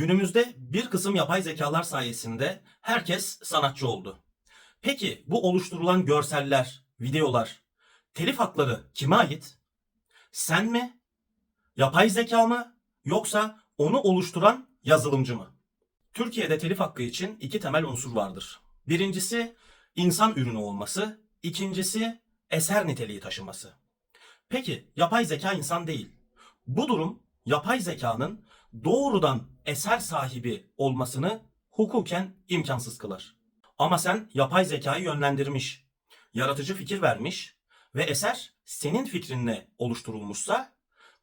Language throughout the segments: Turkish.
Günümüzde bir kısım yapay zekalar sayesinde herkes sanatçı oldu. Peki bu oluşturulan görseller, videolar, telif hakları kime ait? Sen mi? Yapay zeka mı? Yoksa onu oluşturan yazılımcı mı? Türkiye'de telif hakkı için iki temel unsur vardır. Birincisi insan ürünü olması, ikincisi eser niteliği taşıması. Peki yapay zeka insan değil. Bu durum yapay zekanın doğrudan eser sahibi olmasını hukuken imkansız kılar. Ama sen yapay zekayı yönlendirmiş, yaratıcı fikir vermiş ve eser senin fikrinle oluşturulmuşsa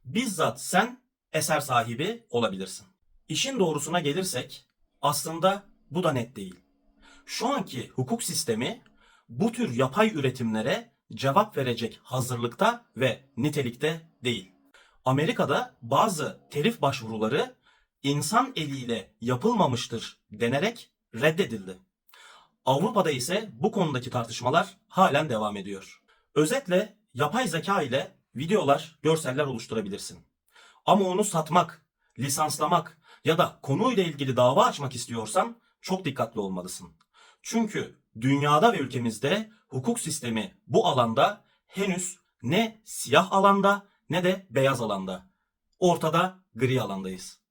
bizzat sen eser sahibi olabilirsin. İşin doğrusuna gelirsek aslında bu da net değil. Şu anki hukuk sistemi bu tür yapay üretimlere cevap verecek hazırlıkta ve nitelikte değil. Amerika'da bazı telif başvuruları insan eliyle yapılmamıştır denerek reddedildi. Avrupa'da ise bu konudaki tartışmalar halen devam ediyor. Özetle yapay zeka ile videolar, görseller oluşturabilirsin. Ama onu satmak, lisanslamak ya da konuyla ilgili dava açmak istiyorsan çok dikkatli olmalısın. Çünkü dünyada ve ülkemizde hukuk sistemi bu alanda henüz ne siyah alanda ne de beyaz alanda. Ortada gri alandayız.